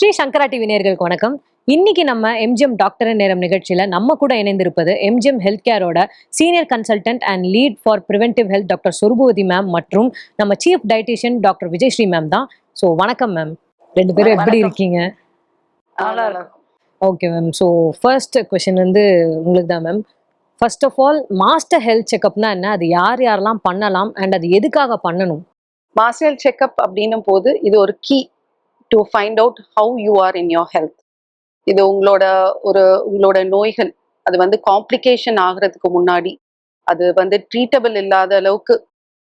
ஸ்ரீ சங்கரா TV நேயர்களுக்கு வணக்கம். இன்னைக்கு நம்ம எம்ஜிஎம் டாக்டர் நேரம் நிகழ்ச்சியில நம்ம கூட இணைந்திருப்பது MGM health கேரோட senior consultant and lead for preventive health doctor Sorpuvathi ma'am மற்றும் நம்ம chief dietitian doctor Vijayashree ma'am தான். ஸோ வணக்கம் மேம் ரெண்டு பேரும் எப்படி. இருக்கீங்க? Okay ma'am so first question வந்து உங்களுக்கு தான் ma'am first of all master health செக்அப்னா என்ன? அது யார் யாரெல்லாம் பண்ணலாம்? அண்ட் அது எதுக்காக பண்ணணும்? மாஸ்டர் செக்அப் அப்படின்னும் போது இது ஒரு key to find out how you are in your health இது உங்களோட ஒரு உங்களோட நோய்கள் அது வந்து காம்ப்ளிகேஷன் ஆகிறதுக்கு முன்னாடி அது வந்து ட்ரீட்டபிள் இல்லாத அளவுக்கு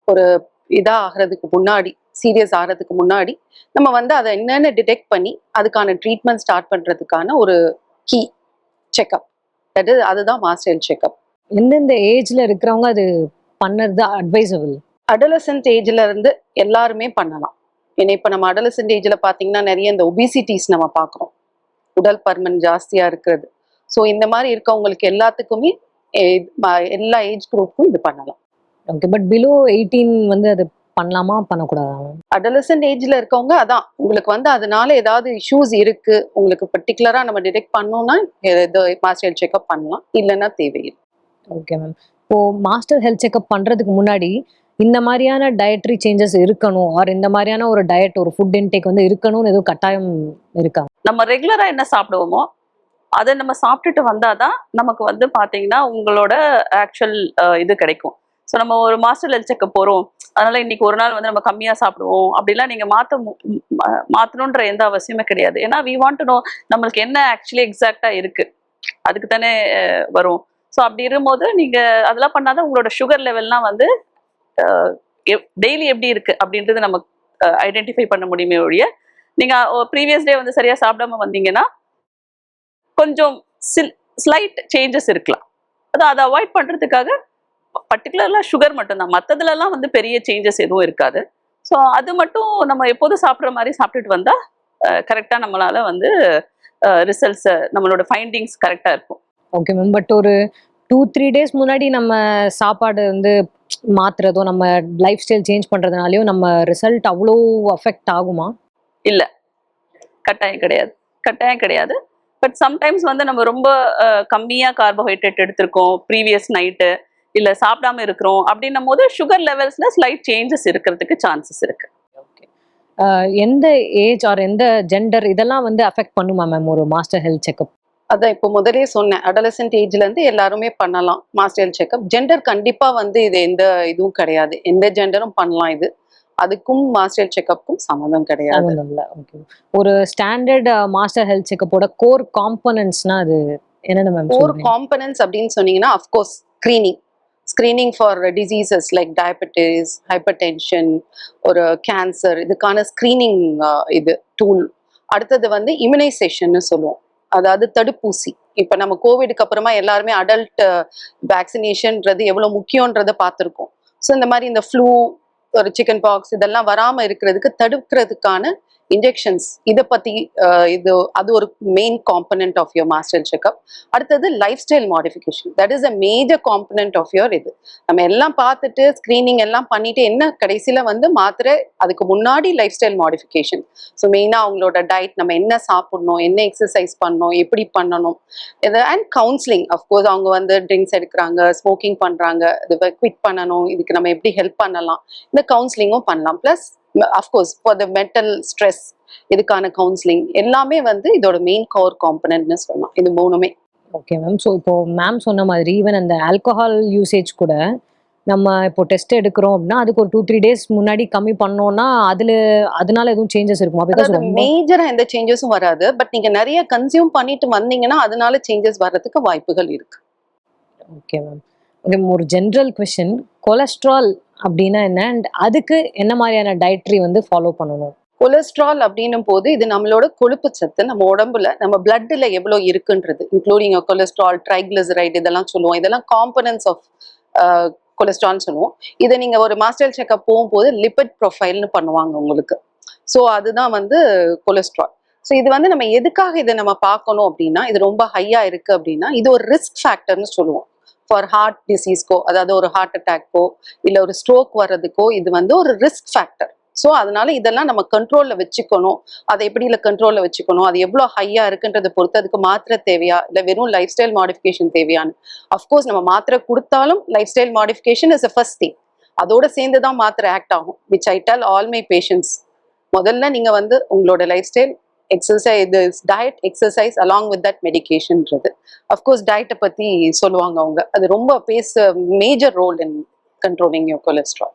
ஒரு இதா ஆகிறதுக்கு முன்னாடி சீரியஸ் ஆகிறதுக்கு முன்னாடி நம்ம வந்து அதை என்னென்ன டிடெக்ட் பண்ணி அதுக்கான ட்ரீட்மெண்ட் ஸ்டார்ட் பண்றதுக்கான ஒரு கீ செக்அப் தட் இஸ் அதுதான் மாஸ்டர் செக்அப் எந்தெந்த ஏஜ்ல இருக்கிறவங்க அது பண்ணறது அட்வைசபிள் அடலசன்ட் ஏஜ்ல இருந்து எல்லாருமே பண்ணலாம். ஏன்னா இப்போ நம்ம அடலசன்ட் ஏஜ்ல பாத்தீங்கன்னா நிறைய இந்த ஒபிசிட்டிஸ் நம்ம பார்க்குறோம் உடல் பருமன் ஜாஸ்தியா இருக்கிறது. ஸோ இந்த மாதிரி இருக்கவங்களுக்கு எல்லாத்துக்குமே எல்லா ஏஜ் குரூப்புக்கும் இது பண்ணலாம். ஓகே பட் பிலோ எயிட்டீன் வந்து அது பண்ணலாமா? பண்ணக்கூடாதா? அடலசன்ட் ஏஜ்ல இருக்கவங்க அதான் உங்களுக்கு வந்து அதனால ஏதாவது இஷ்யூஸ் இருக்கு. உங்களுக்கு பர்டிகுலரா நம்ம டிடெக்ட் பண்ணோம்னா மாஸ்டர் செக்அப் பண்ணலாம். இல்லைன்னா தேவையில்லை. ஓகே மேம் இப்போ மாஸ்டர் ஹெல்த் செக்அப் பண்றதுக்கு முன்னாடி இந்த மாதிரியான டயட்ரி சேஞ்சஸ் இருக்கணும் ஆர் இந்த மாதிரியான ஒரு டயட் ஒரு ஃபுட் இன்டேக் வந்து இருக்கணும்னு எதுவும் கட்டாயம் இருக்காங்க. நம்ம ரெகுலரா என்ன சாப்பிடுவோமோ அதை நம்ம சாப்பிட்டுட்டு வந்தாதான் நமக்கு வந்து பாத்தீங்கன்னா உங்களோட ஆக்சுவல் இது கிடைக்கும். ஸோ நம்ம ஒரு மாஸ்டர் ஹெல்த் செக்கப் போறோம் அதனால இன்னைக்கு ஒரு நாள் வந்து நம்ம கம்மியா சாப்பிடுவோம் அப்படிலாம் நீங்க மாத்த மு- மாத்தணுன்ற எந்த அவசியமே கிடையாது. ஏன்னா வி வாண்ட் டு நோ நம்மளுக்கு என்ன ஆக்சுவலி எக்ஸாக்டா இருக்கு. அதுக்கு தானே வரும். ஸோ அப்படி இருக்கும்போது நீங்க அதெல்லாம் பண்ணாதான் உங்களோட சுகர் லெவல்லாம் வந்து டெய்லி எப்படி இருக்கு அப்படின்றது நம்ம ஐடென்டிஃபை பண்ண முடியுமே ஒழிய நீங்க ப்ரீவியஸ் டே வந்து சரியா சாப்பிடாம வந்தீங்கன்னா கொஞ்சம் ஸ்லைட் சேஞ்சஸ் இருக்கலாம். அது அதை அவாய்ட் பண்றதுக்காக பர்டிகுலர்லாம் சுகர் மட்டும்தான். மற்றதுலலாம் வந்து பெரிய சேஞ்சஸ் எதுவும் இருக்காது. ஸோ அது மட்டும் நம்ம எப்போதும் சாப்பிட்ற மாதிரி சாப்பிட்டுட்டு வந்தா கரெக்டாக நம்மளால வந்து ரிசல்ட்ஸ் நம்மளோட ஃபைண்டிங்ஸ் கரெக்டாக இருக்கும். ஓகே மேம் பட் ஒரு டூ த்ரீ டேஸ் முன்னாடி நம்ம சாப்பாடு வந்து மாத்துறதோ நம்ம லைஃப் ஸ்டைல் சேஞ்ச் பண்றதுனாலயும் நம்ம ரிசல்ட் அவ்வளோ அஃபெக்ட் ஆகுமா? கட்டாயம் கிடையாது. கட்டாயம் கிடையாது. பட் சம்டைம்ஸ் வந்து நம்ம ரொம்ப கம்மியா கார்போஹைட்ரேட் எடுத்திருக்கோம் ப்ரீவியஸ் நைட்டு இல்ல சாப்பிடாம இருக்கிறோம் அப்படின்னும் போது சுகர் லெவல்ஸ்ல ஸ்லைட் சேஞ்சஸ் இருக்கிறதுக்கு சான்சஸ் இருக்கு. எந்த ஏஜ் ஆர் எந்த ஜெண்டர் இதெல்லாம் வந்து அஃபெக்ட் பண்ணுமா மேம் ஒரு மாஸ்டர் ஹெல்த் செக்அப் அதான் இப்போ முதலே சொன்னேன் அடலசன்ட் ஏஜ்ல இருந்து எல்லாருமே பண்ணலாம். மாஸ்டர் செக்அப் ஜெண்டர் கண்டிப்பா வந்து இது எந்த இதுவும் கிடையாது. எந்த ஜெண்டரும் பண்ணலாம் இது. அதுக்கும் மாஸ்டர் செக்அப்புக்கும் சம்மந்தம் கிடையாது. ஒரு ஸ்டாண்டர்ட் மாஸ்டர் ஹெல்த் செக்கப்போட கோர் காம்பனன்ட்ஸ்னா அது என்னென்ன மேம் ஃபோர் காம்பனன்ட்ஸ் அப்படின்னு சொன்னீங்கன்னா of course screening screening for diseases like diabetes hypertension ஒரு கேன்சர் இதுக்கான ஸ்க்ரீனிங் இது டூல் அடுத்தது வந்து இம்யூனைசேஷன்னு சொல்லுவோம். அதாவது தடுப்பூசி. இப்போ நம்ம கோவிடுக்கு அப்புறமா எல்லாருமே அடல்ட் வேக்சினேஷன்ன்றது எவ்வளோ முக்கியன்றதை பார்த்துருக்கோம். ஸோ இந்த மாதிரி இந்த ஃப்ளூ ஒரு சிக்கன் பாக்ஸ் இதெல்லாம் வராமல் இருக்கிறதுக்கு தடுக்கிறதுக்கான இன்ஜெக்ஷன்ஸ் இதை பற்றி இது அது ஒரு main component of your master checkup அடுத்தது lifestyle modification that is a major component of your இது. நம்ம எல்லாம் பார்த்துட்டு ஸ்க்ரீனிங் எல்லாம் பண்ணிட்டு என்ன கடைசியில் வந்து மாத்திரை அதுக்கு முன்னாடி லைஃப் ஸ்டைல் மாடிஃபிகேஷன் ஸோ மெயினாக அவங்களோட டயட் நம்ம என்ன சாப்பிடணும் என்ன எக்ஸசைஸ் பண்ணணும் எப்படி பண்ணணும். இது அண்ட் கவுன்சிலிங் அஃப்கோர்ஸ் அவங்க வந்து ட்ரிங்க்ஸ் எடுக்கிறாங்க ஸ்மோக்கிங் பண்ணுறாங்க இது குவிட் பண்ணணும் இதுக்கு நம்ம எப்படி ஹெல்ப் பண்ணலாம். இந்த கவுன்சிலிங்கும் பண்ணலாம். Plus of course for the mental stress இதுக்கான கவுன்சிலிங் எல்லாமே வந்து இதோட மெயின் கோர் காம்பனன்ட்னு சொல்லலாம். இது மூணுமே. ஓகே மேம் ஸோ இப்போ மேம் சொன்ன மாதிரி ஈவன் அந்த ஆல்கஹால் யூசேஜ் கூட நம்ம இப்போ டெஸ்ட் எடுக்கிறோம் அப்படின்னா அதுக்கு ஒரு டூ த்ரீ டேஸ் முன்னாடி கம்மி பண்ணோம்னா அதுல அதனால எதுவும் சேஞ்சஸ் இருக்குமா? பிகாஸ் மேஜரா எந்த சேஞ்சஸும் வராது. பட் நீங்க நிறைய கன்சியூம் பண்ணிட்டு வந்தீங்கன்னா அதனால சேஞ்சஸ் வர்றதுக்கு வாய்ப்புகள் இருக்கு. ஓகே மேம் ஓகே ஒரு ஜென்ரல் கொஷின் கொலஸ்ட்ரால் அப்படின்னா என்ன? அண்ட் அதுக்கு என்ன மாதிரியான டயட்ரி வந்து ஃபாலோ பண்ணணும்? கொலஸ்ட்ரால் அப்படின்னும் போது இது நம்மளோட கொழுப்பு சத்து நம்ம உடம்புல நம்ம பிளட்டில் எவ்வளோ இருக்குன்றது இன்க்ளூடிங் கொலஸ்ட்ரால் ட்ரைக்ளிசரைட் இதெல்லாம் சொல்லுவோம். இதெல்லாம் காம்பனன்ஸ் ஆஃப் கொலஸ்ட்ரால்னு சொல்லுவோம். இதை நீங்க ஒரு மாஸ்டர் செக்அப் போகும்போது லிபிட் ப்ரொஃபைல்னு பண்ணுவாங்க உங்களுக்கு. ஸோ அதுதான் வந்து கொலஸ்ட்ரால் ஸோ இது வந்து நம்ம எதுக்காக இதை நம்ம பார்க்கணும் அப்படின்னா இது ரொம்ப ஹையா இருக்கு அப்படின்னா இது ஒரு ரிஸ்க் ஃபேக்டர்னு சொல்லுவோம். ஃபார் ஹார்ட் டிசீஸ்க்கோ அதாவது ஒரு ஹார்ட் அட்டாக்கோ இல்லை ஒரு ஸ்ட்ரோக் வர்றதுக்கோ இது வந்து ஒரு ரிஸ்க் ஃபேக்டர் ஸோ அதனால இதெல்லாம் நம்ம கண்ட்ரோல்ல வச்சுக்கணும். அதை எப்படி இல்லை கண்ட்ரோல்ல வச்சுக்கணும்? அது எவ்வளோ ஹையா இருக்குன்றதை பொறுத்து அதுக்கு மாத்திரை தேவையா? இல்லை வெறும் லைஃப் ஸ்டைல் மாடிஃபிகேஷன் தேவையான்னு அஃப்கோர்ஸ் நம்ம மாத்திரை கொடுத்தாலும் life style modification is a first thing அதோட சேர்ந்து தான் மாத்திரை ஆக்ட் ஆகும். Which I tell all my patients முதல்ல நீங்க வந்து உங்களோட லைஃப் ஸ்டைல் எக்ஸசைஸ் இது diet exercise along with that மெடிக்கேஷன்ன்றது of course டயட்டை பத்தி சொல்லுவாங்க அவங்க. அது ரொம்ப பேச major role in controlling your cholesterol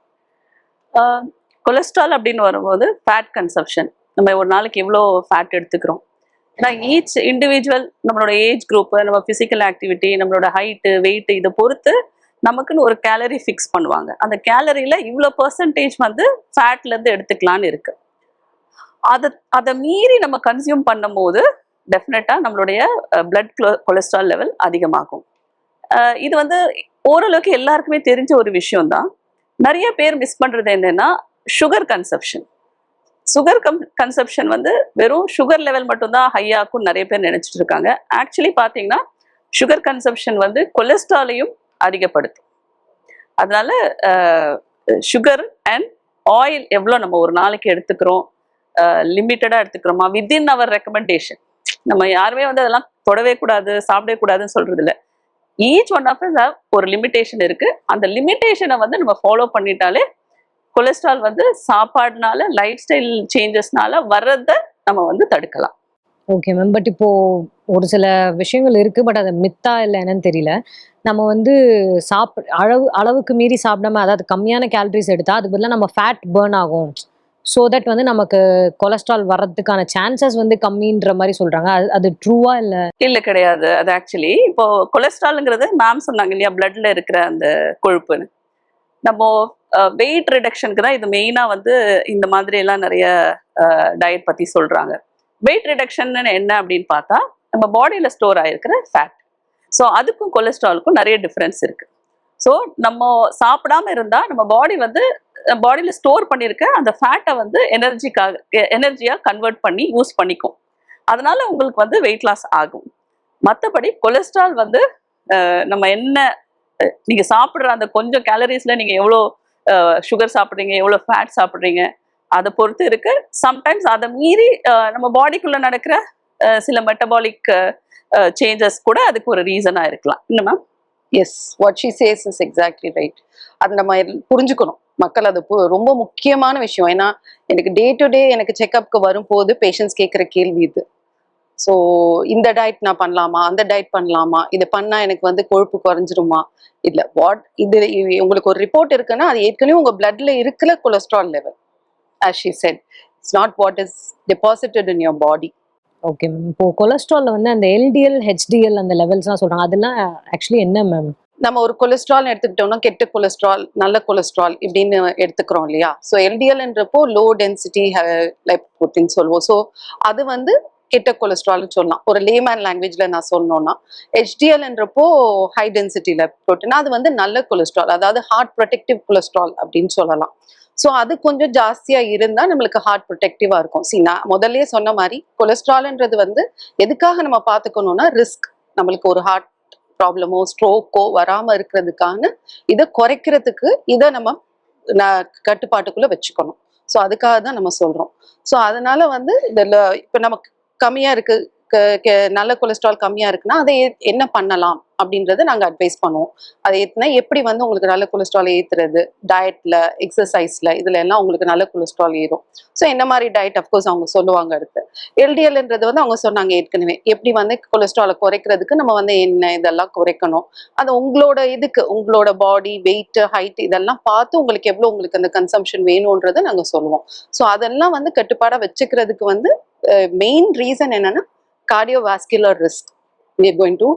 cholesterol அப்படின்னு வரும்போது ஃபேட் கன்சப்ஷன் நம்ம ஒரு நாளைக்கு எவ்வளோ ஃபேட் எடுத்துக்கிறோம்? ஏன்னா ஈச் இண்டிவிஜுவல் நம்மளோட ஏஜ் குரூப்பு நம்ம ஃபிசிக்கல் ஆக்டிவிட்டி நம்மளோட ஹைட்டு வெயிட் இதை பொறுத்து நமக்குன்னு ஒரு கேலரி ஃபிக்ஸ் பண்ணுவாங்க. அந்த கேலரியில் இவ்வளோ பர்சன்டேஜ் வந்து ஃபேட்ல இருந்து எடுத்துக்கலான்னு இருக்கு. அதை அதை மீறி நம்ம கன்சியூம் பண்ணும்போது டெஃபினட்டாக நம்மளுடைய பிளட் கொலஸ்ட்ரால் லெவல் அதிகமாகும். இது வந்து ஓரளவுக்கு எல்லாருக்குமே தெரிஞ்ச ஒரு விஷயம்தான். நிறைய பேர் மிஸ் பண்ணுறது என்னென்னா sugar consumption sugar come consumption வந்து வெறும் சுகர் லெவல் மட்டும்தான் ஹையாக்கும் நிறைய பேர் நினச்சிட்டு இருக்காங்க. ஆக்சுவலி பார்த்தீங்கன்னா சுகர் கன்சப்ஷன் வந்து கொலஸ்ட்ராலையும் அதிகப்படுத்தும். அதனால சுகர் அண்ட் ஆயில் எவ்வளோ நம்ம ஒரு நாளைக்கு எடுத்துக்கிறோம் லிமிட்டடாக எடுத்துக்கிறோமா? வித்தின் அவர் ரெக்கமெண்டேஷன் நம்ம யாருமே வந்து அதெல்லாம் தொடவே கூடாது சாப்பிடவே கூடாதுன்னு சொல்றது இல்லை ஈச் ஒன் ஆஃப் இஸ் ஒரு லிமிட்டேஷன் இருக்கு. அந்த லிமிட்டேஷனை வந்து நம்ம ஃபாலோ பண்ணிட்டாலே கொலஸ்ட்ரால் வந்து சாப்பாடுனால லைஃப் ஸ்டைல் சேஞ்சஸ்னால வர்றதை நம்ம வந்து தடுக்கலாம். ஓகே மேம் பட் இப்போ ஒரு சில விஷயங்கள் இருக்கு. பட் அது மித்தா இல்லை என்னன்னு தெரியல. நம்ம வந்து சாப் அளவு அளவுக்கு மீறி சாப்பிடாம அதாவது கம்மியான கேலரிஸ் எடுத்தா அது பதிலாக நம்ம ஃபேட் பேர்ன் ஆகும். ஸோ தட் வந்து நமக்கு கொலஸ்ட்ரால் வர்றதுக்கான சான்சஸ் வந்து கம்மின்ற மாதிரி சொல்றாங்க. அது அது ட்ரூவா இல்லை? இல்ல கிடையாது. அது ஆக்சுவலி இப்போ கொலஸ்ட்ரால்ங்கிறது மேம் சொன்னாங்க இல்லையா பிளட்ல இருக்கிற அந்த கொழுப்புன்னு. நம்ம வெயிட் ரிடக்ஷனுக்கு தான் இது மெயினா வந்து இந்த மாதிரி எல்லாம் நிறைய டயட் பத்தி சொல்றாங்க. வெயிட் ரிடக்ஷன் என்ன அப்படின்னு பார்த்தா நம்ம பாடியில ஸ்டோர் ஆயிருக்கிற ஃபேட் ஸோ அதுக்கும் கொலஸ்ட்ராலுக்கும் நிறைய டிஃப்ரென்ஸ் இருக்கு. ஸோ நம்ம சாப்பிடாம இருந்தா நம்ம பாடி வந்து பாடியில் ஸ்டோர் பண்ணியிருக்க அந்த ஃபேட்டை வந்து எனர்ஜிக்காக எனர்ஜியாக கன்வெர்ட் பண்ணி யூஸ் பண்ணிக்கும். அதனால் உங்களுக்கு வந்து வெயிட் லாஸ் ஆகும். மற்றபடி கொலஸ்ட்ரால் வந்து நம்ம என்ன நீங்கள் சாப்பிட்ற அந்த கொஞ்சம் கேலரிஸில் நீங்கள் எவ்வளோ சுகர் சாப்பிட்றீங்க எவ்வளோ ஃபேட் சாப்பிட்றீங்க அதை பொறுத்து இருக்கு. சம்டைம்ஸ் அதை மீறி நம்ம பாடிக்குள்ளே நடக்கிற சில மெட்டபாலிக் சேஞ்சஸ் கூட அதுக்கு ஒரு ரீசனாக இருக்கலாம். என்ன ma'am yes what she says is exactly right அது நம்ம புரிஞ்சுக்கணும். மக்கள் அது பு- ரொம்ப முக்கியமான விஷயம். ஏன்னா எனக்கு டே டு டே எனக்கு செக்கப்க்கு வரும்போது பேஷண்ட்ஸ் கேட்குற கேள்வி இது. ஸோ இந்த டயட் நான் பண்ணலாமா? அந்த டயட் பண்ணலாமா? இது பண்ணால் எனக்கு வந்து கொழுப்பு குறைஞ்சிருமா? இல்லை வாட் இது உங்களுக்கு ஒரு ரிப்போர்ட் இருக்குன்னா அது ஏற்கனவே உங்கள் பிளட்ல இருக்கிற cholesterol level as said said not what is is deposited in your body okay ma'am இப்போ கொலஸ்ட்ரால்ல வந்து அந்த எல்டிஎல் ஹெச்டிஎல் அந்த லெவல்ஸ்லாம் சொல்றாங்க. அதெல்லாம் ஆக்சுவலி என்ன மேம் நம்ம ஒரு கொலஸ்ட்ரால் எடுத்துக்கிட்டோம்னா கெட்ட கொலஸ்ட்ரால் நல்ல கொலஸ்ட்ரால் இப்படின்னு எடுத்துக்கிறோம் இல்லையா? ஸோ எல்டிஎல்ன்றப்போ லோ டென்சிட்டி லைப் ப்ரோட்டீன் சொல்லுவோம். ஸோ அது வந்து கெட்ட கொலஸ்ட்ரால்னு சொல்லலாம். ஒரு லேமேன் லாங்குவேஜ்ல நான் சொல்லணும்னா ஹெச்டிஎல்ன்றப்போ ஹை டென்சிட்டி லைப் அது வந்து நல்ல கொலஸ்ட்ரால் அதாவது ஹார்ட் ப்ரொடெக்டிவ் கொலஸ்ட்ரால் அப்படின்னு சொல்லலாம். ஸோ அது கொஞ்சம் ஜாஸ்தியா இருந்தா நம்மளுக்கு ஹார்ட் ப்ரொடெக்டிவாக இருக்கும். சி நான் முதல்ல சொன்ன மாதிரி கொலஸ்ட்ரால்ன்றது வந்து எதுக்காக நம்ம பார்த்துக்கணும்னா ரிஸ்க் நம்மளுக்கு ஒரு ஹார்ட் ப்ராப்ளமோ ஸ்ட்ரோக்கோ வராம இருக்கிறதுக்கான இதை குறைக்கிறதுக்கு இதை நம்ம கட்டுப்பாட்டுக்குள்ளே கட்டுப்பாட்டுக்குள்ள வச்சுக்கணும். ஸோ அதுக்காக தான் நம்ம சொல்றோம். ஸோ அதனால வந்து இதில் இப்போ நமக்கு கம்மியா இருக்கு. நல்ல கொலஸ்ட்ரால் கம்மியாக இருக்குன்னா அதை என்ன பண்ணலாம் அப்படின்றத நாங்கள் அட்வைஸ் பண்ணுவோம். அதை ஏற்றினா எப்படி வந்து உங்களுக்கு நல்ல கொலஸ்ட்ரால் ஏற்றுறது டயட்டில் எக்ஸசைஸில் இதுல எல்லாம் உங்களுக்கு நல்ல கொலஸ்ட்ரால் ஏறும். ஸோ என்ன மாதிரி டயட் அஃப்கோர்ஸ் அவங்க சொல்லுவாங்க அடுத்து. எல்டிஎல்ன்றது வந்து அவங்க சொன்னாங்க ஏற்கனவே. எப்படி வந்து கொலஸ்ட்ராலை குறைக்கிறதுக்கு நம்ம வந்து என்ன இதெல்லாம் குறைக்கணும்? அது உங்களோட இதுக்கு உங்களோட பாடி வெயிட் ஹைட் இதெல்லாம் பார்த்து உங்களுக்கு எவ்வளோ உங்களுக்கு அந்த கன்சம்ஷன் வேணுன்றதை நாங்கள் சொல்லுவோம். ஸோ அதெல்லாம் வந்து கட்டுப்பாடாக வச்சுக்கிறதுக்கு வந்து மெயின் ரீசன் என்னன்னா cardiovascular risk we going to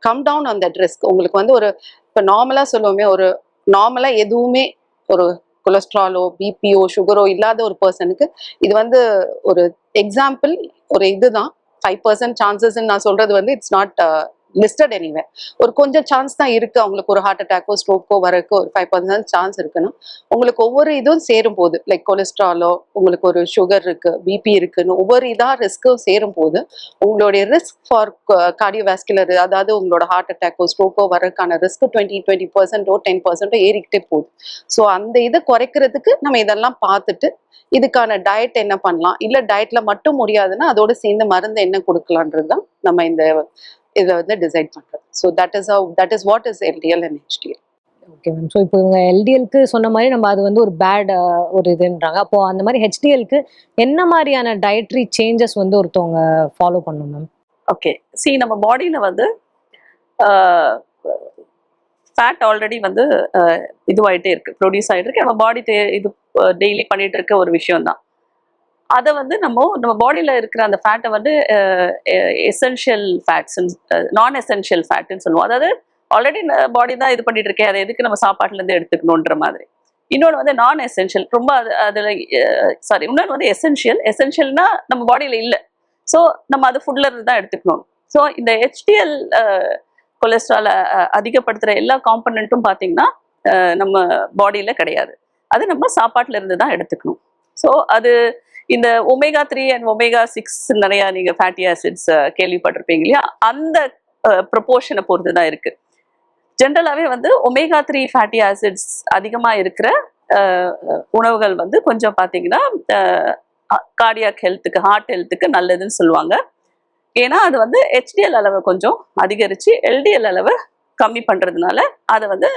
come down on that risk உங்களுக்கு வந்து ஒரு இப்போ நார்மலாக சொல்லுவோமே ஒரு நார்மலாக எதுவுமே ஒரு கொலஸ்ட்ராலோ பிபிஓ சுகரோ இல்லாத ஒரு பர்சனுக்கு இது வந்து ஒரு எக்ஸாம்பிள் ஒரு இதுதான். ஃபைவ் பர்சன்ட் சான்சஸ்ன்னு நான் சொல்றது வந்து இட்ஸ் நாட் லிஸ்டட் எனிவே ஒரு கொஞ்சம் சான்ஸ் தான் இருக்கு. அவங்களுக்கு ஒரு ஹார்ட் அட்டாக்கோ ஸ்ட்ரோக்கோ வரக்கு ஒரு ஃபைவ் பர்சன்ட் சான்ஸ் இருக்குன்னா உங்களுக்கு ஒவ்வொரு இதுவும் சேரும் போது லைக் கொலஸ்ட்ராலோ உங்களுக்கு ஒரு சுகர் இருக்கு பிபி இருக்குன்னு ஒவ்வொரு இதா ரிஸ்க்கும் சேரும் போது உங்களுடைய ரிஸ்க் ஃபார் கார்டியோவாஸ்குலர் அதாவது உங்களோட ஹார்ட் அட்டாக்கோ ஸ்ட்ரோக்கோ வரக்கான ரிஸ்க் டுவெண்ட்டி டுவெண்ட்டி பர்சன்டோ டென் பர்சன்டோ ஏறிக்கிட்டே போகுது. ஸோ அந்த இதை குறைக்கிறதுக்கு நம்ம இதெல்லாம் பார்த்துட்டு இதுக்கான டயட் என்ன பண்ணலாம்? இல்ல டயட்ல மட்டும் முடியாதுன்னா அதோட சேர்ந்து மருந்து என்ன கொடுக்கலான்றது தான் நம்ம இந்த இதை வந்து டிசைட் பண்றது. So that is that is what is LDL and HDL okay ma'am so இப்போ இவங்க எல்டிஎல்க்கு சொன்ன மாதிரி நம்ம அது வந்து ஒரு பேட் ஒரு இதுன்றாங்க. அப்போ அந்த மாதிரி ஹெச்டிஎல்க்கு என்ன மாதிரியான டயட்ரி சேஞ்சஸ் வந்து ஒருத்தவங்க ஃபாலோ பண்ணணும் மேம் ஓகே சி நம்ம பாடியில் வந்து ஃபேட் ஆல்ரெடி வந்து அஹ், இதுவாயிட்டே இருக்கு. ப்ரொடியூஸ் ஆகிட்டு இருக்கு. நம்ம பாடி இது டெய்லி பண்ணிட்டு இருக்க ஒரு விஷயம் தான் அதை வந்து நம்ம நம்ம பாடியில் இருக்கிற அந்த ஃபேட்டை வந்து எசென்ஷியல் ஃபேட்ஸ் நான் எசென்ஷியல் ஃபேட்டுன்னு சொல்லுவோம். அதாவது ஆல்ரெடி பாடி தான் இது பண்ணிட்டு இருக்கேன் அதை எதுக்கு நம்ம சாப்பாட்டுலேருந்து எடுத்துக்கணுன்ற மாதிரி. இன்னொன்று வந்து நான் எசென்ஷியல் ரொம்ப அது அதில் சாரி இன்னொன்று வந்து எசென்ஷியல் எசென்ஷியல்னா நம்ம பாடியில் இல்லை. ஸோ நம்ம அது ஃபுட்ல இருந்து தான் எடுத்துக்கணும். ஸோ இந்த ஹெச்டிஎல் கொலஸ்ட்ராலை அதிகப்படுத்துகிற எல்லா காம்பனண்ட்டும் பார்த்தீங்கன்னா நம்ம பாடியில் கிடையாது. அது நம்ம சாப்பாட்டில் இருந்து தான் எடுத்துக்கணும். ஸோ அது இந்த omega three and omega six நிறையா நீங்கள் ஃபேட்டி ஆசிட்ஸ் கேள்விப்பட்டிருப்பீங்க இல்லையா? அந்த ப்ரொபோர்ஷனை பொறுத்து தான் இருக்கு. ஜென்ரலாகவே வந்து ஒமேகா த்ரீ ஃபேட்டி ஆசிட்ஸ் அதிகமாக இருக்கிற உணவுகள் வந்து கொஞ்சம் பார்த்தீங்கன்னா கார்டியாக் ஹெல்த்துக்கு ஹார்ட் ஹெல்த்துக்கு நல்லதுன்னு சொல்லுவாங்க. ஏன்னா அது வந்து ஹெச்டிஎல் அளவை கொஞ்சம் அதிகரித்து எல்டிஎல் அளவை கம்மி பண்ணுறதுனால அதை வந்து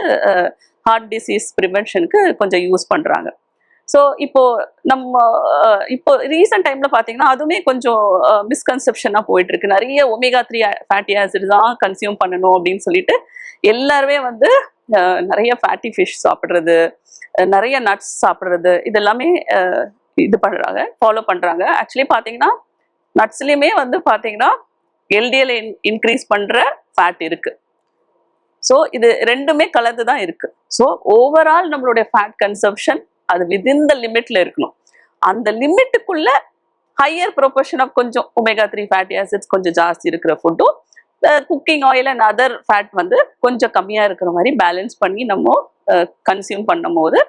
ஹார்ட் டிசீஸ் ப்ரிவென்ஷனுக்கு கொஞ்சம் யூஸ் பண்ணுறாங்க ஸோ இப்போ நம்ம இப்போ ரீசெண்ட் டைம்ல பார்த்தீங்கன்னா அதுவுமே கொஞ்சம் மிஸ்கன்செப்ஷனாக போயிட்டு இருக்கு நிறைய ஒமேகா த்ரீ ஃபேட்டி ஆசிட் தான் கன்சியூம் பண்ணணும் அப்படின்னு சொல்லிட்டு எல்லாருமே வந்து நிறைய ஃபேட்டி ஃபிஷ் சாப்பிட்றது நிறைய நட்ஸ் சாப்பிட்றது இதெல்லாமே இது பண்ணுறாங்க ஃபாலோ பண்ணுறாங்க ஆக்சுவலி பார்த்தீங்கன்னா நட்ஸ்லேயுமே வந்து பார்த்தீங்கன்னா எல்டிஎல் இன்க்ரீஸ் பண்ணுற ஃபேட் இருக்கு. ஸோ இது ரெண்டுமே கலந்து தான் இருக்கு. ஸோ ஓவரால் நம்மளுடைய ஃபேட் கன்சப்ஷன் அது விதின் த லிமிட்ல இருக்கணும். அந்த லிமிட்டுக்குள்ள ஹையர் ப்ரொபோர்ஷன் ஆஃப் கொஞ்சம் ஒமேகா த்ரீ ஃபேட்டி ஆசிட்ஸ் கொஞ்சம் ஜாஸ்தி இருக்கிற ஃபுட்டும் cooking oil and other fat வந்து கொஞ்சம் கம்மியாக இருக்கிற மாதிரி பேலன்ஸ் பண்ணி நம்ம கன்சியூம் பண்ணும் போது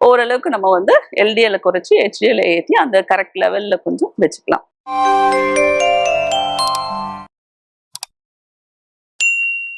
ஓரளவுக்கு நம்ம வந்து எல்டிஎல்ல குறைச்சி ஹெச்டிஎல்ல ஏற்றி அந்த கரெக்ட் லெவலில் கொஞ்சம் வச்சுக்கலாம்.